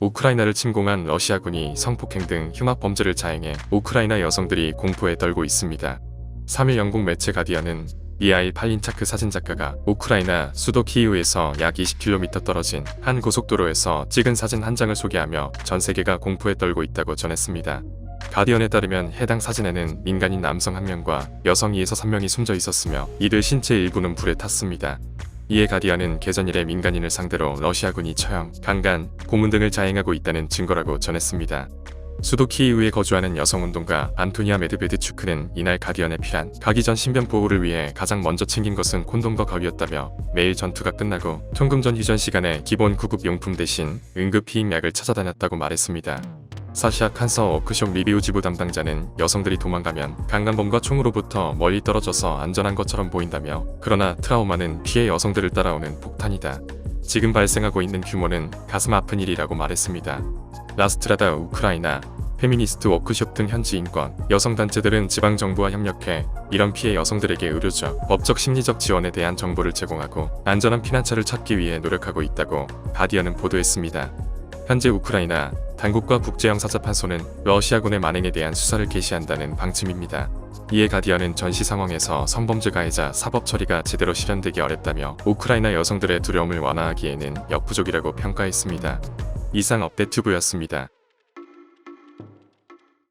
우크라이나를 침공한 러시아군이 성폭행 등 흉악 범죄를 자행해 우크라이나 여성들이 공포에 떨고 있습니다. 3일 영국 매체 가디언은 미하일 팔린차크 사진작가가 우크라이나 수도 키이우에서 약 20km 떨어진 한 고속도로에서 찍은 사진 한 장을 소개하며 전 세계가 공포에 떨고 있다고 전했습니다. 가디언에 따르면 해당 사진에는 민간인 남성 한 명과 여성 2에서 3명이 숨져 있었으며 이들 신체 일부는 불에 탔습니다. 이에 가디언은 개전 이래 민간인을 상대로 러시아군이 처형, 강간, 고문 등을 자행하고 있다는 증거라고 전했습니다. 수도 키이우에 거주하는 여성운동가 안토니아 메드베드추크는 이날 가디언에 필한 가기 전 신변 보호를 위해 가장 먼저 챙긴 것은 콘돔과 가위였다며 매일 전투가 끝나고 통금 전 휴전 시간에 기본 구급 용품 대신 응급 피임약을 찾아다녔다고 말했습니다. 사시아 칸서 워크숍 리뷰 지부 담당자는 여성들이 도망가면 강간범과 총으로부터 멀리 떨어져서 안전한 것처럼 보인다며 그러나 트라우마는 피해 여성들을 따라오는 폭탄이다. 지금 발생하고 있는 규모는 가슴 아픈 일이라고 말했습니다. 라스트라다 우크라이나 페미니스트 워크숍 등 현지 인권, 여성단체들은 지방정부와 협력해 이런 피해 여성들에게 의료적, 법적 심리적 지원에 대한 정보를 제공하고 안전한 피난처를 찾기 위해 노력하고 있다고 가디언은 보도했습니다. 현재 우크라이나 당국과 국제형사재판소는 러시아군의 만행에 대한 수사를 개시한다는 방침입니다. 이에 가디언은 전시 상황에서 성범죄 가해자 사법 처리가 제대로 실현되기 어렵다며 우크라이나 여성들의 두려움을 완화하기에는 역부족이라고 평가했습니다. 이상 업데이트부였습니다.